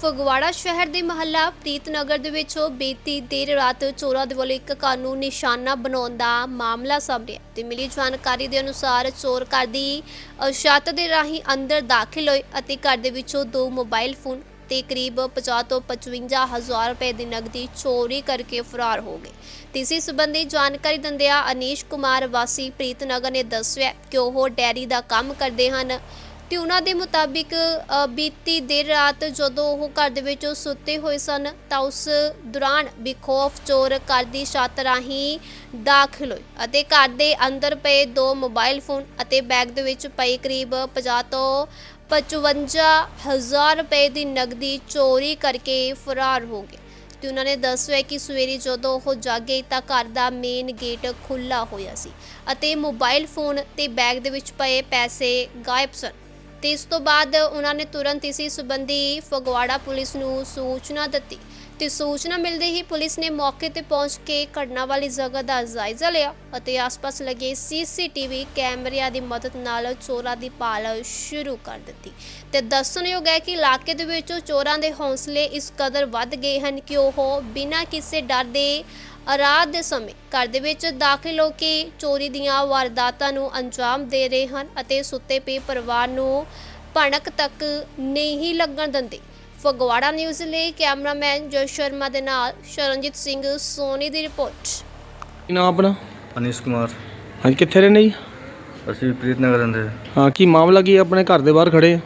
ਫਗਵਾੜਾ ਸ਼ਹਿਰ ਦੇ ਮਹੱਲਾ ਪ੍ਰੀਤਨਗਰ ਦੇ ਵਿੱਚੋਂ ਬੀਤੀ ਦੇਰ ਰਾਤ ਚੋਰਾਂ ਦੇ ਵੱਲੋਂ ਇੱਕ ਘਰ ਨੂੰ ਨਿਸ਼ਾਨਾ ਬਣਾਉਣ ਦਾ ਮਾਮਲਾ ਸਾਹਮਣੇ ਆਇਆ ਤੇ ਮਿਲੀ ਜਾਣਕਾਰੀ ਦੇ ਅਨੁਸਾਰ ਚੋਰ ਘਰ ਦੀ ਛੱਤ ਦੇ ਰਾਹੀਂ ਅੰਦਰ ਦਾਖਲ ਹੋਏ ਅਤੇ ਘਰ ਦੇ ਵਿੱਚੋਂ ਦੋ ਮੋਬਾਈਲ ਫੋਨ ਤੇ ਕਰੀਬ 50 ਤੋਂ 55 ਹਜ਼ਾਰ ਰੁਪਏ ਦੀ ਨਕਦੀ ਚੋਰੀ ਕਰਕੇ ਫਰਾਰ ਹੋ ਗਏ। ਤੇ ਇਸੇ ਸੰਬੰਧੀ ਜਾਣਕਾਰੀ ਦਿੰਦਿਆਂ ਅਨੀਸ਼ ਕੁਮਾਰ ਵਾਸੀ ਪ੍ਰੀਤਨਗਰ ਨੇ ਦੱਸਿਆ ਕਿ ਉਹ ਡੈਰੀ ਦਾ ਕੰਮ ਕਰਦੇ ਹਨ। ਤੇ ਉਹਨਾਂ ਦੇ ਮੁਤਾਬਿਕ ਅ, ਬੀਤੀ ਦੇਰ ਰਾਤ ਜਦੋਂ ਉਹ ਘਰ ਦੇ ਵਿੱਚ ਸੁੱਤੇ ਹੋਏ ਸਨ ਤਾਂ ਉਸ ਦੌਰਾਨ ਬੇਖੌਫ ਚੋਰ ਘਰ ਦੀ ਛੱਤ ਰਾਹੀਂ ਦਾਖਲ ਹੋਏ ਅਤੇ ਘਰ ਦੇ ਅੰਦਰ ਪਏ ਦੋ ਮੋਬਾਈਲ ਫੋਨ ਅਤੇ ਬੈਗ ਦੇ ਵਿੱਚ ਪਈ ਕਰੀਬ 50 ਤੋਂ 55 ਹਜ਼ਾਰ ਰੁਪਏ ਦੀ ਨਗਦੀ ਚੋਰੀ ਕਰਕੇ ਫਰਾਰ ਹੋ ਗਏ। ਤੇ ਉਹਨਾਂ ਨੇ ਦੱਸਿਆ ਕਿ ਸਵੇਰੇ ਜਦੋਂ ਉਹ ਜਾਗੇ ਤਾਂ ਘਰ ਦਾ ਮੇਨ ਗੇਟ ਖੁੱਲਾ ਹੋਇਆ ਸੀ ਅਤੇ ਮੋਬਾਈਲ ਫੋਨ ਤੇ ਬੈਗ ਦੇ ਵਿੱਚ ਪਏ ਪੈਸੇ ਗਾਇਬ ਸਨ। ਤੇ ਇਸ ਤੋਂ ਬਾਅਦ ਉਹਨਾਂ ਨੇ ਤੁਰੰਤ ਇਸੇ ਸੰਬੰਧੀ ਫਗਵਾੜਾ ਪੁਲਿਸ ਨੂੰ ਸੂਚਨਾ ਦਿੱਤੀ। ਤੇ ਸੂਚਨਾ ਮਿਲਦੇ ਹੀ ਪੁਲਿਸ ਨੇ ਮੌਕੇ ਤੇ ਪਹੁੰਚ ਕੇ ਘਟਨਾ ਵਾਲੀ ਜਗ੍ਹਾ ਦਾ ਜਾਇਜ਼ਾ ਲਿਆ ਅਤੇ ਆਸ-ਪਾਸ ਲੱਗੇ ਸੀਸੀਟੀਵੀ ਕੈਮਰਿਆਂ ਦੀ ਮਦਦ ਨਾਲ ਚੋਰਾਂ ਦੀ ਭਾਲ ਸ਼ੁਰੂ ਕਰ ਦਿੱਤੀ। ਤੇ ਦੱਸਣਯੋਗ ਹੈ ਕਿ ਇਲਾਕੇ ਦੇ ਵਿੱਚ ਚੋਰਾਂ ਦੇ ਹੌਸਲੇ ਇਸ ਕਦਰ ਵੱਧ ਗਏ ਹਨ ਕਿ ਉਹ ਬਿਨਾਂ ਕਿਸੇ ਡਰ ਦੇ ਰਾਤ ਦੇ ਸਮੇਂ ਘਰ ਦੇ ਵਿੱਚ ਦਾਖਲ ਹੋ ਕੇ ਚੋਰੀ ਦੀਆਂ ਵਾਰਦਾਤਾਂ ਨੂੰ ਅੰਜਾਮ ਦੇ ਰਹੇ ਹਨ ਅਤੇ ਸੁੱਤੇ ਪਏ ਪਰਿਵਾਰ ਨੂੰ ਭਣਕ ਤੱਕ ਨਹੀਂ ਲੱਗਣ ਦਿੰਦੇ। ਫਗਵਾੜਾ ਨਿਊਜ਼ ਲਈ ਕੈਮਰਾਮੈਨ ਜਸ ਸ਼ਰਮਾ ਦੇ ਨਾਲ ਸ਼ਰਨਜੀਤ ਸਿੰਘ ਸੋਨੀ ਦੀ ਰਿਪੋਰਟ ਕੀ ਨਾਮ ਆਪਣਾ ਅਨੀਸ਼ ਕੁਮਾਰ ਹਾਂਜੀ ਕਿੱਥੇ ਰਹਿੰਦੇ ਜੀ ਅਸੀਂ ਪ੍ਰੀਤਨਗਰ ਰਹਿੰਦੇ ਹਾਂ। ਹਾਂ ਕੀ ਮਾਮਲਾ ਕੀ ਹੈ? ਆਪਣੇ ਘਰ ਦੇ ਬਾਹਰ ਖੜੇ ਆ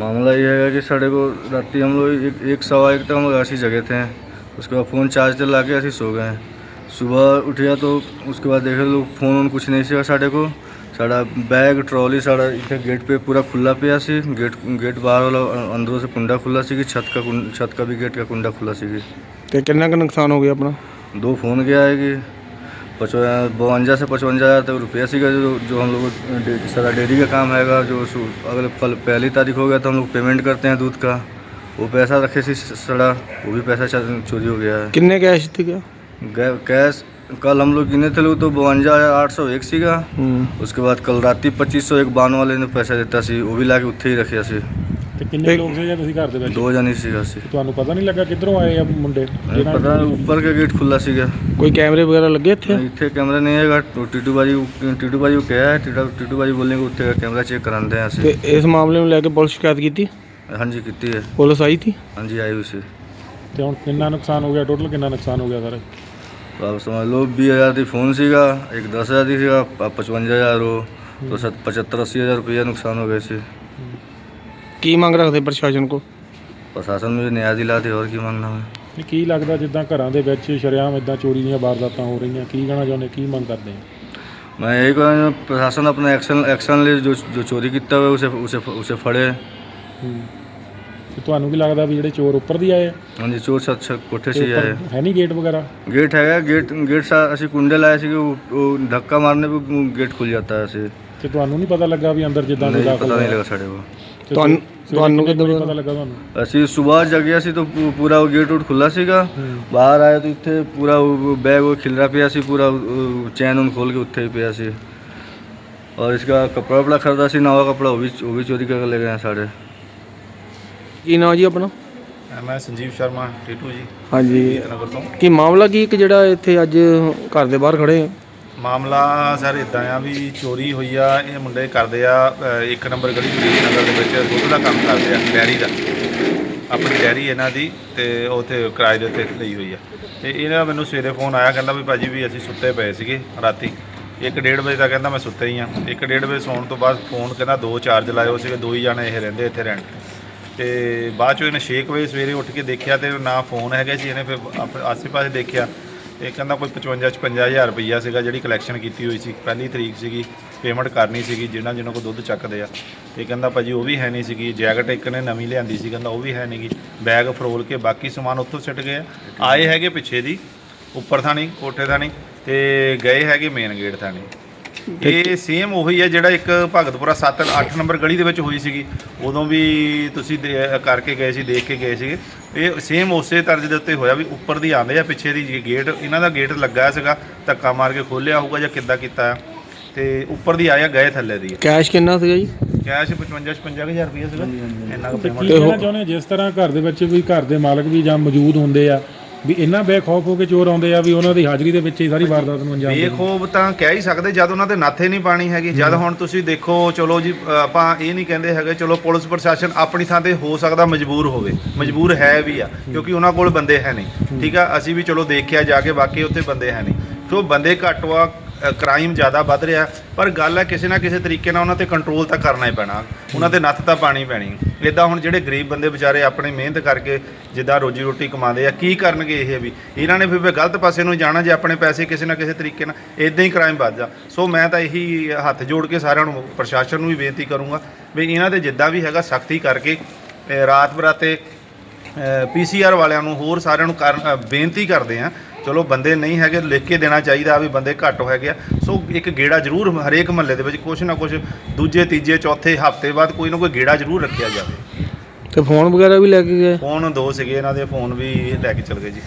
मामला ये है कि साढ़े को राती हम लोग एक, एक सवा एक तक हम लोग ऐसे ही जगह थे उसके बाद फ़ोन चार्ज ला के ऐसे ही सो गए सुबह उठिया तो उसके बाद देखे लोग फ़ोन वोन कुछ नहीं सीगा साढ़े को सारा बैग ट्रॉली सारा इतने गेट पे पूरा खुला पे आसी गेट गेट बाहर वाला अंदरों से कुंडा खुला सी छत का छत का भी गेट का कुंडा खुला सी तो कितना का नुकसान हो गया अपना? दो फ़ोन गया है कि बवंजा से पचवंजा हज़ार तक रुपया सीखा जो जो हम लोग सारा डेयरी का काम हैगा जो अगले कल पहली तारीख हो गया तो हम लोग पेमेंट करते हैं दूध का। वो पैसा रखे सी सड़ा वो भी पैसा चोरी हो गया है। कितने कैश थे क्या? कैश कल हम लोग गिने थे लोग तो बवंजा हज़ार आठ सौ एक सीगा ਹੂੰ उसके बाद कल राती पच्चीस सौ एक बान वाले ने पैसा देता सी वो भी ला के उत्थे ही रखे सी ਤੇ ਕਿੰਨੇ ਲੋਕ ਸੀਗੇ ਤੁਸੀਂ ਘਰ ਦੇ ਵਿੱਚ दो जनी सीगा सी ਤੁਹਾਨੂੰ ਪਤਾ ਨਹੀਂ ਲੱਗਾ ਕਿੱਧਰੋਂ ਆਏ ਆ ਮੁੰਡੇ नहीं पता ऊपर का गेट खुला सीगा ਕੋਈ ਕੈਮਰੇ ਵਗੈਰਾ ਲੱਗੇ ਇੱਥੇ ਇੱਥੇ ਕੈਮਰਾ ਨਹੀਂ ਹੈਗਾ ਟੋ- ਟੀਟੂ ਬਾਜੀ ਟੀਟੂ ਬਾਜੀ ਨੂੰ ਕਿਹਾ ਹੈ ਟੀਟੂ ਟੀਟੂ ਬਾਜੀ ਬੋਲਨੇ ਕਿ ਉੱਥੇ ਕੈਮਰਾ ਚੈੱਕ ਕਰਾਉਂਦੇ ਆ ਤੇ ਅਸੀਂ ਇਸ ਮਾਮਲੇ ਨੂੰ ਲੈ ਕੇ ਪੁਲਿਸ ਸ਼ਿਕਾਇਤ ਕੀਤੀ ਹਾਂਜੀ ਕੀਤੀ ਹੈ ਪੁਲਿਸ ਆਈ ਸੀ ਹਾਂਜੀ ਆਈ ਹੋਈ ਸੀ ਤੇ ਹੁਣ ਕਿੰਨਾ ਨੁਕਸਾਨ ਹੋ ਗਿਆ ਟੋਟਲ ਕਿੰਨਾ ਨੁਕਸਾਨ ਹੋ ਗਿਆ ਸਰ ਆਪ ਸਮਝ ਲਓ 20000 ਦੀ ਫੋਨ ਸੀਗਾ ਇੱਕ 10000 ਦੀ ਸੀਗਾ ਪ- 55000 ਉਹ ਤੋਂ 75 80000 ਰੁਪਏ ਨੁਕਸਾਨ ਹੋ ਗਏ ਸੀ ਕੀ ਮੰਗ ਰੱਖਦੇ ਪ੍ਰਸ਼ਾਸਨ ਕੋ ਪ੍ਰਸ਼ਾਸਨ ਨੂੰ ਨਿਆਂ ਦਿਲਾ ਦੇ ਹੋਰ ਕੀ ਮੰਗਣਾ ਹੈ ਇਹ ਕੀ ਲੱਗਦਾ ਜਿੱਦਾਂ ਘਰਾਂ ਦੇ ਵਿੱਚ ਸ਼ਰੇਆਮ ਇਦਾਂ ਚੋਰੀ ਦੀਆਂ ਵਾਰਦਾਤਾਂ ਹੋ ਰਹੀਆਂ ਕੀ ਕਹਿਣਾ ਚਾਹੁੰਦੇ ਕੀ ਮੰਗ ਕਰਦੇ ਆ मैं यही कहूँगा प्रशासन अपना एक्शन एक्शन ले जो जो चोरी किया हुआ है उसे उसे उसे फड़े ਹੂੰ। ਤੇ ਤੁਹਾਨੂੰ ਕੀ ਲੱਗਦਾ ਵੀ ਜਿਹੜੇ ਚੋਰ ਉੱਪਰ ਦੀ ਆਏ ਆ ਹਾਂਜੀ ਚੋਰ ਸੱਤ ਸੱਤ ਕੋਠੇ ਤੇ 'ਚ ਹੀ ਉੱਪਰ ਆਏ ਹੈ ਨਹੀਂ ਗੇਟ ਵਗੈਰਾ गेट हैगा गेट गेट सा ऐसे कुंडे लाए थे कि वो- वो धक्का मारने पे वो गेट खुल जाता है ऐसे ਤੇ ਤੁਹਾਨੂੰ ਨਹੀਂ ਪਤਾ ਲੱਗਾ ਵੀ ਅੰਦਰ ਜਿੱਦਾਂ ਦੇ नहीं दाखिल पता नहीं लगा साढ़े को ਤੁਹਾਨੂੰ ਤੁਹਾਨੂੰ ਕਿੱਦਾਂ ਪਤਾ ਲੱਗਾ ਤੁਹਾਨੂੰ ऐसे सुबह जगह सी तो पू- पूरा वो गेट उट खुला सीगा ਹੂੰ। बाहर आया तो इतने पूरा वो वो बैग वो खिलरा पिया सी पूरा वो चैन उन खोल के उठे ही पिया सी और इसका कपड़ा वपड़ा खरीदा सी नवा कपड़ा वो भी वो भी चोरी करके ले गए हैं साढ़े ਕੀ ਨਾਮ ਜੀ ਆਪਣਾ? ਮੈਂ ਸੰਜੀਵ ਸ਼ਰਮਾ ਟੀਟੂ ਜੀ ਹਾਂਜੀ। ਨਗਰ ਤੋਂ। ਕੀ ਮਾਮਲਾ ਕੀ ਇੱਕ ਜਿਹੜਾ ਇੱਥੇ ਅੱਜ ਘਰ ਦੇ ਬਾਹਰ ਖੜੇ ਆ? ਮਾਮਲਾ ਸਰ ਇਦਾਂ ਆ ਵੀ ਚੋਰੀ ਹੋਈ ਆ ਇਹ ਮੁੰਡੇ ਕਰਦੇ ਆ ਇੱਕ ਨੰਬਰ ਗਲੀ ਪ੍ਰੀਤ ਨਗਰ ਦੇ ਵਿੱਚ ਦੁੱਧ ਦਾ ਕੰਮ ਕਰਦੇ ਆ ਡੈਰੀ ਦਾ। ਆਪਣੀ ਡੈਰੀ ਇਹਨਾਂ ਦੀ ਤੇ ਉੱਥੇ ਕਿਰਾਏ ਦੇ ਉੱਤੇ ਲਈ ਹੋਈ ਆ। ਤੇ ਇਹਨਾਂ ਮੈਨੂੰ ਸਵੇਰੇ ਫੋਨ ਆਇਆ ਕਹਿੰਦਾ ਵੀ ਭਾਜੀ ਵੀ ਅਸੀਂ ਸੁੱਤੇ ਪਏ ਸੀਗੇ ਰਾਤੀ। 1:30 ਵਜੇ ਤੱਕ ਕਹਿੰਦਾ ਮੈਂ ਸੁੱਤਾ ਹੀ ਆ। 1:30 ਵਜੇ ਸੌਣ ਤੋਂ ਬਾਅਦ ਫੋਨ ਕਹਿੰਦਾ ਦੋ ਚਾਰਜ ਹੋ ਸੀਗੇ ਦੋ ਹੀ ਜਾਣੇ ਇਹ ਰਹਿੰਦੇ ਇੱਥੇ ਰੈਂਟ ਤੇ ਬਾਅਦ ਚੋਂ ਇਹਨੇ 6 ਵਜੇ ਸਵੇਰੇ ਉੱਠ ਕੇ ਦੇਖਿਆ ਤੇ ਨਾ ਫੋਨ ਹੈਗਾ ਸੀ ਇਹਨੇ ਫਿਰ ਆਪ- ਆਸੇ-ਪਾਸੇ ਦੇਖਿਆ। ਇਹ ਕਹਿੰਦਾ ਕੋਈ 55 55000 ਰੁਪਈਆ ਸੀਗਾ ਜਿਹੜੀ ਕਲੈਕਸ਼ਨ ਕੀਤੀ ਹੋਈ ਸੀ। ਪਹਿਲੀ ਤਰੀਕ ਸੀਗੀ ਪੇਮੈਂਟ ਕਰਨੀ ਸੀਗੀ ਜਿਹਨਾਂ ਜਿਹਨਾਂ ਕੋ ਦੁੱਧ ਚੱਕਦੇ ਆ। ਤੇ ਕਹਿੰਦਾ ਭਾਜੀ ਉਹ ਵੀ ਹੈ ਨਹੀਂ ਸੀਗੀ ਜੈਕਟ ਇੱਕ ਨੇ ਨਵੀਂ ਲਿਆਂਦੀ ਸੀ, ਕਹਿੰਦਾ ਉਹ ਵੀ ਹੈ ਨਹੀਂਗੀ। ਬੈਗ ਫਰੋਲ ਕੇ ਬਾਕੀ ਸਮਾਨ ਉੱਥੋਂ ਸਿੱਟ ਗਏ ਆਏ ਹੈਗੇ ਪਿੱਛੇ ਦੀ, ਉੱਪਰ ਥਾਣੀ, ਕੋਠੇ ਥਾਣੀ, ਤੇ ਗਏ ਹੈਗੇ ਮੇਨ ਗੇਟ ਥਾਣੀ। ਇਹ ਸੇਮ ਉਹੀ ਹੈ ਜਿਹੜਾ ਇੱਕ ਭਗਤਪੁਰਾ 7 8 ਨੰਬਰ ਗਲੀ ਦੇ ਵਿੱਚ ਹੋਈ ਸੀਗੀ। ਉਦੋਂ ਵੀ ਤੁਸੀਂ ਦੇ- ਕਰਕੇ ਗਏ ਸੀ ਦੇਖ ਕੇ ਗਏ ਸੀਗੇ। ਇਹ ਸੇਮ ਉਸੇ ਤਰਜ਼ ਦੇ ਉੱਤੇ ਹੋਇਆ ਵੀ ਉੱਪਰ ਦੀ ਆਂਦੇ ਆ ਪਿੱਛੇ ਦੀ ਗੇਟ ਇਹਨਾਂ ਦਾ ਗੇਟ ਲੱਗਾ ਸੀਗਾ ਧੱਕਾ ਮਾਰ ਕੇ ਖੋਲਿਆ ਹੋਊਗਾ ਜਾਂ ਕਿੱਦਾਂ ਕੀਤਾ ਆ। ਤੇ ਉੱਪਰ ਦੀ ਆਇਆ ਗਏ ਥੱਲੇ ਦੀ। ਕੈਸ਼ ਕਿੰਨਾ ਸੀਗਾ ਜੀ? ਕੈਸ਼ 55 55000 ਰੁਪਏ ਸੀਗਾ। ਇੰਨਾ ਕੁ ਤੇ ਕੀ payment ਕਹਿਣਾ ਚਾਹੁੰਦੇ ਜਿਸ ਤਰ੍ਹਾਂ ਘਰ ਦੇ ਵਿੱਚ ਕੋਈ ਘਰ ਦੇ ਮਾਲਕ ਵੀ ਜਾਂ ਮੌਜੂਦ ਹੁੰਦੇ ਆ ਵੀ ਇੰਨਾ ਬੇਖੌਫ ਹੋ ਕੇ ਚੋਰ ਆਉਂਦੇ ਆ ਵੀ ਉਹਨਾਂ ਦੀ ਹਾਜ਼ਰੀ ਦੇ ਵਿੱਚ ਹੀ ਸਾਰੀ ਵਾਰਦਾਤ ਨੂੰ ਅੰਜਾਮ ਦਿੰਦੇ ਬੇਖੌਫ ਤਾਂ ਕਹਿ ਹੀ ਸਕਦੇ ਜਦ ਉਹਨਾਂ ਦੇ ਨਾਥੇ ਨਹੀਂ ਪਾਣੀ ਹੈਗੀ। ਜਦ ਹੁਣ ਤੁਸੀਂ ਦੇਖੋ ਚਲੋ ਜੀ ਅ, ਆਪਾਂ ਇਹ ਨਹੀਂ ਕਹਿੰਦੇ ਹੈਗੇ ਚਲੋ ਪੁਲਿਸ ਪ੍ਰਸ਼ਾਸਨ ਆਪਣੀ ਥਾਂ ਤੇ ਹੋ ਸਕਦਾ ਮਜਬੂਰ ਹੋਵੇ। ਮਜਬੂਰ ਹੈ ਵੀ ਆ ਕਿਉਂਕਿ ਉਹਨਾਂ ਕੋਲ ਬੰਦੇ ਹੈ ਨਹੀਂ। ਠੀਕ ਆ? ਅਸੀਂ ਵੀ ਚਲੋ ਦੇਖਿਆ ਜਾ ਕੇ ਵਾਕਈ ਉੱਥੇ ਬੰਦੇ ਹੈ ਨਹੀਂ। ਸੋ ਬੰਦੇ ਘੱਟ ਵਾ ਕ੍ਰਾਈਮ ਜ਼ਿਆਦਾ ਵੱਧ ਰਿਹਾ ਪਰ ਗੱਲ ਹੈ ਕਿਸੇ ਨਾ ਕਿਸੇ ਤਰੀਕੇ ਨਾਲ ਉਹਨਾਂ ਤੇ ਕੰਟਰੋਲ ਤਾਂ ਕਰਨਾ ਹੀ ਪੈਣਾ। ਉਹਨਾਂ ਤੇ ਨੱਥ ਤਾਂ ਪਾਣੀ ਪੈਣੀ। ਇਦਾਂ ਹੁਣ ਜਿਹੜੇ ਗਰੀਬ ਬੰਦੇ ਵਿਚਾਰੇ ਆਪਣੇ ਮਿਹਨਤ ਕਰਕੇ ਜਿੱਦਾਂ ਰੋਜੀ ਰੋਟੀ ਕਮਾਉਂਦੇ ਆ, ਕੀ ਕਰਨਗੇ ਇਹ ਵੀ? ਇਹਨਾਂ ਨੇ ਫਿਰ ਗਲਤ ਪਾਸੇ ਨੂੰ ਜਾਣਾ ਜੇ ਆਪਣੇ ਪੈਸੇ ਕਿਸੇ ਨਾ ਕਿਸੇ ਤਰੀਕੇ ਨਾਲ ਇਦਾਂ ਹੀ ਕ੍ਰਾਈਮ ਵੱਧ ਜਾ। ਸੋ ਮੈਂ ਤਾਂ ਇਹੀ ਹੱਥ ਜੋੜ ਕੇ ਸਾਰਿਆਂ ਨੂੰ ਪ੍ਰਸ਼ਾਸਨ ਨੂੰ ਵੀ ਬੇਨਤੀ ਕਰੂੰਗਾ ਵੀ ਇਹਨਾਂ ਤੇ ਜਿੱਦਾਂ ਵੀ ਹੈਗਾ ਸਖਤੀ ਕਰਕੇ ਰਾਤ ਬਰਾਤੇ ਪੀਸੀਆਰ ਵਾਲਿਆਂ ਨੂੰ ਹੋਰ ਸਾਰਿਆਂ ਨੂੰ ਕਰਨ- ਬੇਨਤੀ ਕਰਦੇ ਆ ਚਲੋ ਬੰਦੇ ਨਹੀਂ ਹੈਗੇ ਲਿਖ ਕੇ ਦੇਣਾ ਚਾਹੀਦਾ ਵੀ ਬੰਦੇ ਘੱਟ ਹੈਗੇ ਆ। ਸੋ ਇੱਕ ਗੇੜਾ ਜ਼ਰੂਰ ਹਰੇਕ ਮਹੱਲੇ ਦੇ ਵਿੱਚ ਕੁਛ ਨਾ ਕੁਛ ਦੂਜੇ ਤੀਜੇ ਚੌਥੇ ਹਫ਼ਤੇ ਬਾਅਦ ਕੋਈ ਨਾ ਕੋਈ ਗੇੜਾ ਜ਼ਰੂਰ ਰੱਖਿਆ ਜਾਵੇ। ਤੇ ਫੋਨ ਵਗੈਰਾ ਵੀ ਲੈ ਕੇ ਗਏ? ਫੋਨ ਦੋ ਸੀਗੇ ਇਹਨਾਂ ਦੇ ਫੋਨ ਵੀ ਲੈ ਕੇ ਚਲ ਗਏ ਜੀ।